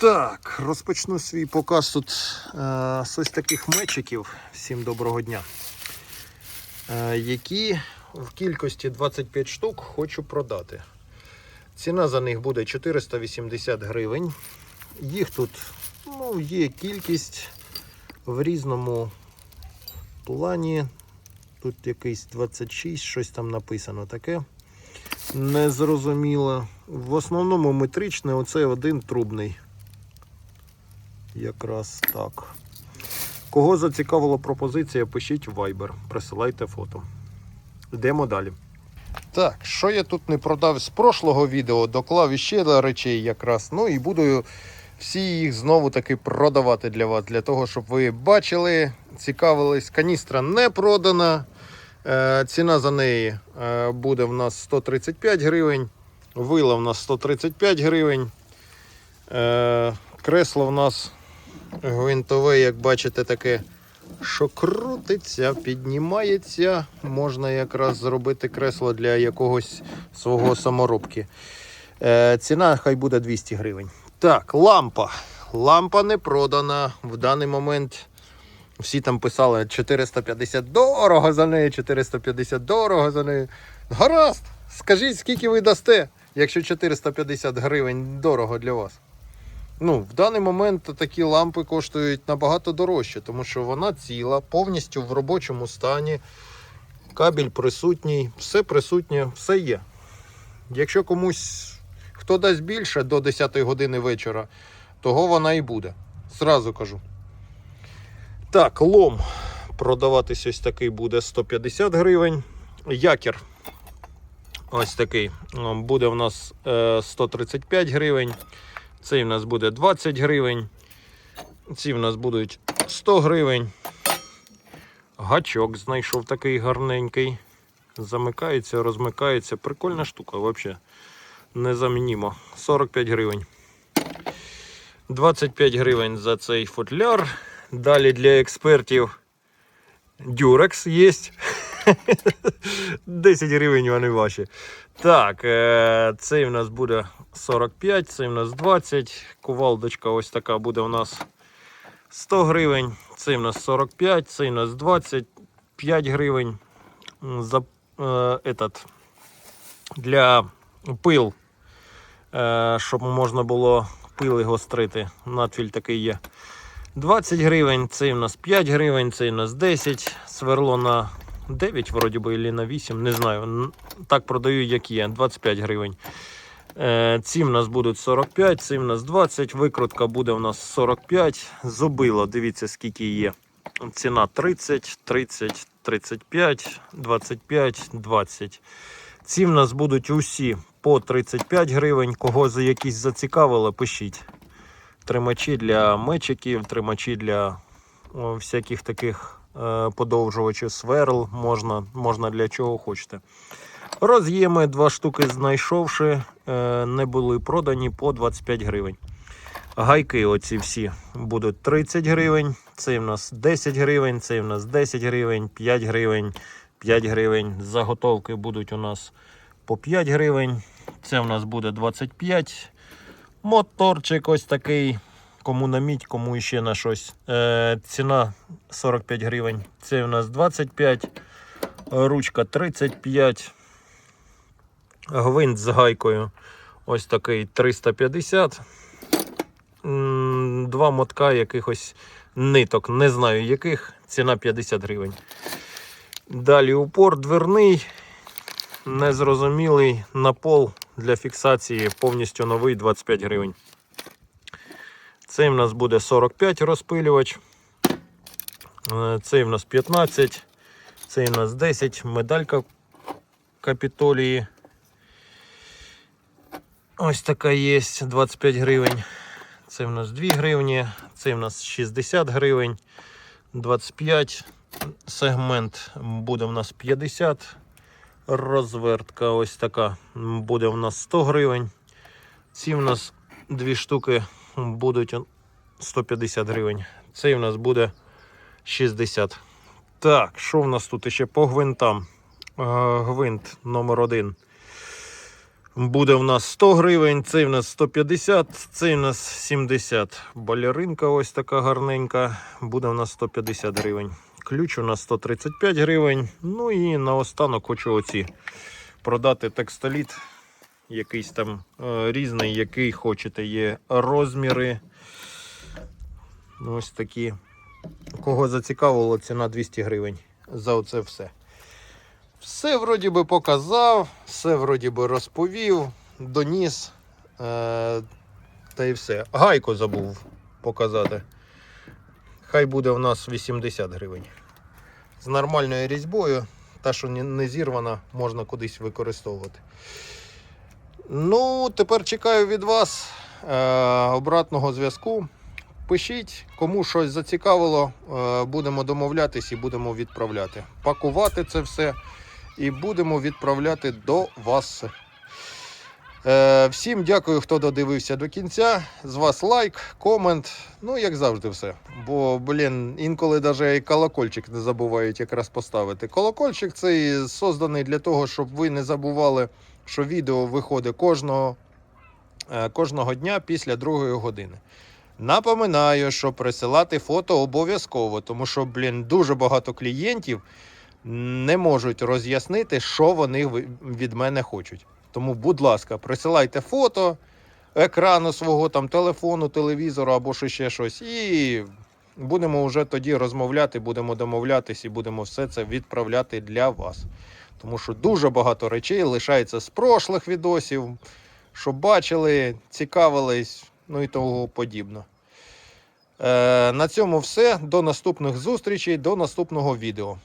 Так, розпочну свій показ тут е, з ось таких мечиків. Всім доброго дня. Е, які в кількості 25 штук хочу продати. Ціна за них буде 480 гривень. Їх тут ну, є кількість в різному плані. Тут якийсь 26, щось там написано таке. Незрозуміло. В основному метричний, оце один трубний. Якраз так. Кого зацікавила пропозиція, пишіть Viber, присилайте фото. Йдемо далі. Так, що я тут не продав з прошлого відео, доклав іще речей якраз. Ну і буду всі їх знову таки продавати для вас, для того, щоб ви бачили, цікавились. Каністра не продана. Е, ціна за неї е, буде в нас 135 гривень. Вила в нас 135 гривень. Е, кресло в нас гвинтове, як бачите, таке, що крутиться, піднімається. Можна якраз зробити кресло для якогось свого саморобки. Е, ціна хай буде 200 гривень. Так, лампа. Лампа не продана. В даний момент всі там писали 450 дорого за неї, 450 дорого за неї. Гаразд! Скажіть, скільки ви дасте, якщо 450 гривень дорого для вас. Ну, в даний момент такі лампи коштують набагато дорожче, тому що вона ціла, повністю в робочому стані. Кабель присутній, все присутнє, все є. Якщо комусь хто дасть більше до 10 години вечора, того вона і буде. Зразу кажу. Так, лом продаватись ось такий буде 150 гривень. Якір ось такий буде у нас е, 135 гривень. Цей у нас буде 20 гривень. Ці в нас будуть 100 гривень. Гачок знайшов такий гарненький. Замикається, розмикається. Прикольна штука, взагалі. Незамінімо. 45 гривень. 25 гривень за цей футляр. Далі для експертів Durex є. 10 гривень вони ваші. Так, е, цей у нас буде 45, цей у нас 20. Кувалдочка ось така буде у нас 100 гривень. Цей у нас 45, цей у нас 25 гривень. За, е, этот, для пил, е, щоб можна було пили гострити. Надфіль такий є. 20 гривень, цей у нас 5 гривень, цей у нас 10. Сверло на 9, вроді би, або на 8, не знаю. Так продаю, як є. 25 гривень. Е, Ці в нас будуть 45, ці в нас 20. Викрутка буде у нас 45. Зубило, дивіться, скільки є. Ціна 30, 30, 35, 25, 20. Ці в нас будуть усі по 35 гривень. Кого за якісь зацікавило, пишіть. Тримачі для мечиків, тримачі для о, всяких таких подовжувачів сверл, можна, можна для чого хочете. Роз'єми два штуки знайшовши, е, не були продані по 25 гривень. Гайки оці всі будуть 30 гривень, цей в нас 10 гривень, цей в нас 10 гривень, 5 гривень, 5 гривень. Заготовки будуть у нас по 5 гривень. Це в нас буде 25. Моторчик ось такий. Кому на мідь, кому ще на щось. Е, ціна 45 гривень. Це у нас 25. Ручка 35. Гвинт з гайкою. Ось такий 350. Два мотка якихось ниток. Не знаю яких. Ціна 50 гривень. Далі упор дверний. Незрозумілий на пол для фіксації повністю новий 25 гривень. Цей в нас буде 45 розпилювач. Е, Цей в нас 15. Цей в нас 10. Медалька капітолії. Ось така є 25 гривень. Це в нас 2 гривні. Цей в нас 60 гривень. 25. Сегмент буде в нас 50. Розвертка ось така буде в нас 100 гривень. Ці в нас дві штуки будуть 150 гривень. Цей в нас буде 60. Так, що в нас тут ще по гвинтам? Е, Гвинт номер один. Буде в нас 100 гривень, цей в нас 150, цей в нас 70. Балеринка ось така гарненька, буде в нас 150 гривень. Ключ у нас 135 гривень. Ну і наостанок хочу оці продати текстоліт. Якийсь там е, різний, який хочете. Є розміри. Ось такі. Кого зацікавило, ціна 200 гривень за оце все. Все вроді би показав, все вроді би розповів, доніс. Е, та й все. Гайку забув показати. Хай буде у нас 80 гривень. З нормальною різьбою, та, що не зірвана, можна кудись використовувати. Ну, тепер чекаю від вас е, обратного зв'язку. Пишіть, кому щось зацікавило, е, будемо домовлятись і будемо відправляти. Пакувати це все і будемо відправляти до вас. Е, всім дякую, хто додивився до кінця. З вас лайк, комент. Ну, як завжди, все. Бо, блін, інколи навіть і колокольчик не забувають якраз поставити. Колокольчик цей созданий для того, щоб ви не забували, що відео виходить кожного, е, кожного дня після другої години. Напоминаю, що присилати фото обов'язково, тому що, блін, дуже багато клієнтів не можуть роз'яснити, що вони від мене хочуть. Тому, будь ласка, присилайте фото екрану свого там телефону, телевізору або що ще щось, і будемо вже тоді розмовляти, будемо домовлятись і будемо все це відправляти для вас. Тому що дуже багато речей лишається з прошлих відосів, що бачили, цікавились, ну і того подібне. Е, на цьому все. До наступних зустрічей, до наступного відео.